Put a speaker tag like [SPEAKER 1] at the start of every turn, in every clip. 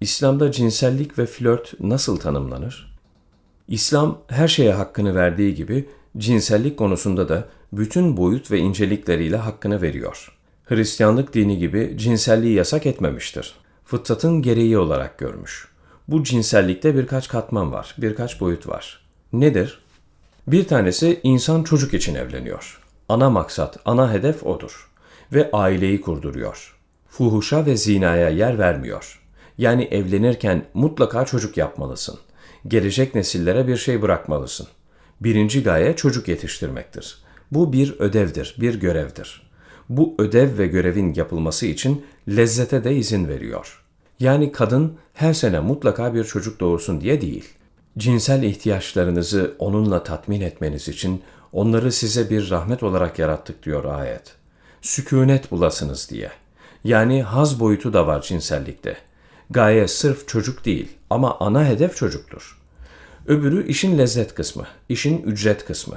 [SPEAKER 1] İslam'da cinsellik ve flört nasıl tanımlanır? İslam her şeye hakkını verdiği gibi cinsellik konusunda da bütün boyut ve incelikleriyle hakkını veriyor. Hristiyanlık dini gibi cinselliği yasak etmemiştir. Fıtratın gereği olarak görmüş. Bu cinsellikte birkaç katman var, birkaç boyut var. Nedir? Bir tanesi insan çocuk için evleniyor. Ana maksat, ana hedef odur. Ve aileyi kurduruyor. Fuhuşa ve zinaya yer vermiyor. Yani evlenirken mutlaka çocuk yapmalısın. Gelecek nesillere bir şey bırakmalısın. Birinci gaye çocuk yetiştirmektir. Bu bir ödevdir, bir görevdir. Bu ödev ve görevin yapılması için lezzete de izin veriyor. Yani kadın her sene mutlaka bir çocuk doğursun diye değil. Cinsel ihtiyaçlarınızı onunla tatmin etmeniz için onları size bir rahmet olarak yarattık diyor ayet. Sükûnet bulasınız diye. Yani haz boyutu da var cinsellikte. Gaye sırf çocuk değil ama ana hedef çocuktur. Öbürü işin lezzet kısmı, işin ücret kısmı.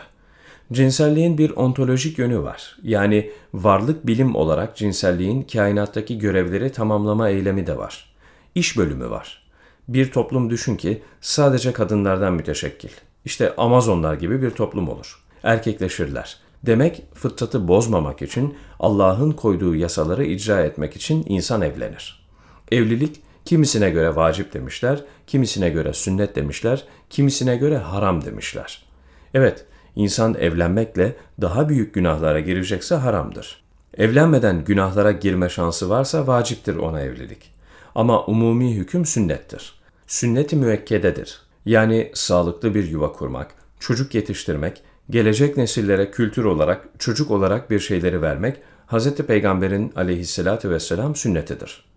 [SPEAKER 1] Cinselliğin bir ontolojik yönü var. Yani varlık bilim olarak cinselliğin kainattaki görevleri tamamlama eylemi de var. İş bölümü var. Bir toplum düşün ki sadece kadınlardan müteşekkil. İşte Amazonlar gibi bir toplum olur. Erkekleşirler. Demek fıtratı bozmamak için Allah'ın koyduğu yasaları icra etmek için insan evlenir. Evlilik kimisine göre vacip demişler, kimisine göre sünnet demişler, kimisine göre haram demişler. Evet, insan evlenmekle daha büyük günahlara girecekse haramdır. Evlenmeden günahlara girme şansı varsa vaciptir ona evlilik. Ama umumi hüküm sünnettir. Sünnet-i müekkededir. Yani sağlıklı bir yuva kurmak, çocuk yetiştirmek, gelecek nesillere kültür olarak, çocuk olarak bir şeyleri vermek, Hz. Peygamber'in aleyhissalatü vesselam sünnetidir.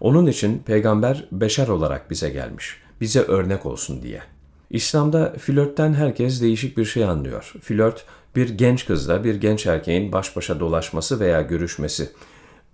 [SPEAKER 1] Onun için peygamber beşer olarak bize gelmiş, bize örnek olsun diye. İslam'da flörtten herkes değişik bir şey anlıyor. Flört bir genç kızla bir genç erkeğin baş başa dolaşması veya görüşmesi.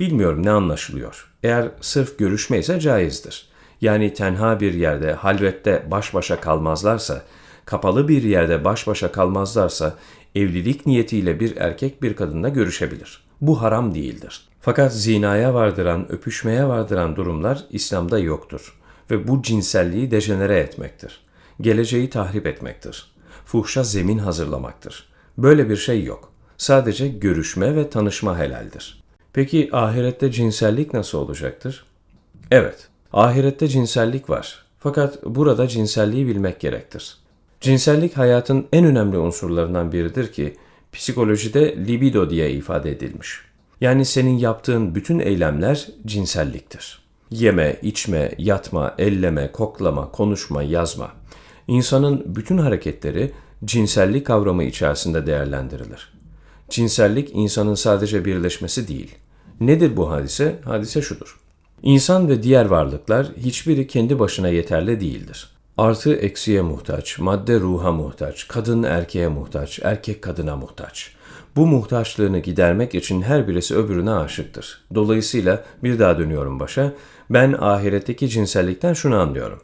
[SPEAKER 1] Bilmiyorum ne anlaşılıyor. Eğer sırf görüşme ise caizdir. Yani tenha bir yerde, halvette baş başa kalmazlarsa, kapalı bir yerde baş başa kalmazlarsa evlilik niyetiyle bir erkek bir kadınla görüşebilir. Bu haram değildir. Fakat zinaya vardıran, öpüşmeye vardıran durumlar İslam'da yoktur ve bu cinselliği dejenere etmektir. Geleceği tahrip etmektir. Fuhşa zemin hazırlamaktır. Böyle bir şey yok. Sadece görüşme ve tanışma helaldir. Peki ahirette cinsellik nasıl olacaktır? Evet, ahirette cinsellik var. Fakat burada cinselliği bilmek gerektir. Cinsellik hayatın en önemli unsurlarından biridir ki psikolojide libido diye ifade edilmiş. Yani senin yaptığın bütün eylemler cinselliktir. Yeme, içme, yatma, elleme, koklama, konuşma, yazma. İnsanın bütün hareketleri cinsellik kavramı içerisinde değerlendirilir. Cinsellik insanın sadece birleşmesi değil. Nedir bu hadise? Hadise şudur. İnsan ve diğer varlıklar hiçbiri kendi başına yeterli değildir. Artı eksiye muhtaç, madde ruha muhtaç, kadın erkeğe muhtaç, erkek kadına muhtaç. Bu muhtaçlığını gidermek için her birisi öbürüne aşıktır. Dolayısıyla bir daha dönüyorum başa. Ben ahiretteki cinsellikten şunu anlıyorum.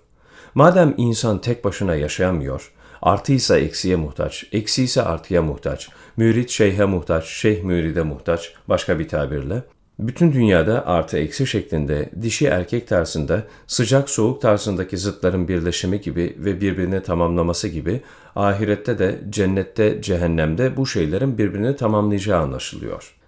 [SPEAKER 1] Madem insan tek başına yaşayamıyor, artıysa eksiye muhtaç, eksi ise artıya muhtaç, mürit şeyhe muhtaç, şeyh müride muhtaç, başka bir tabirle, bütün dünyada artı eksi şeklinde dişi erkek tarzında sıcak soğuk tarzındaki zıtların birleşimi gibi ve birbirini tamamlaması gibi ahirette de cennette cehennemde bu şeylerin birbirini tamamlayacağı anlaşılıyor.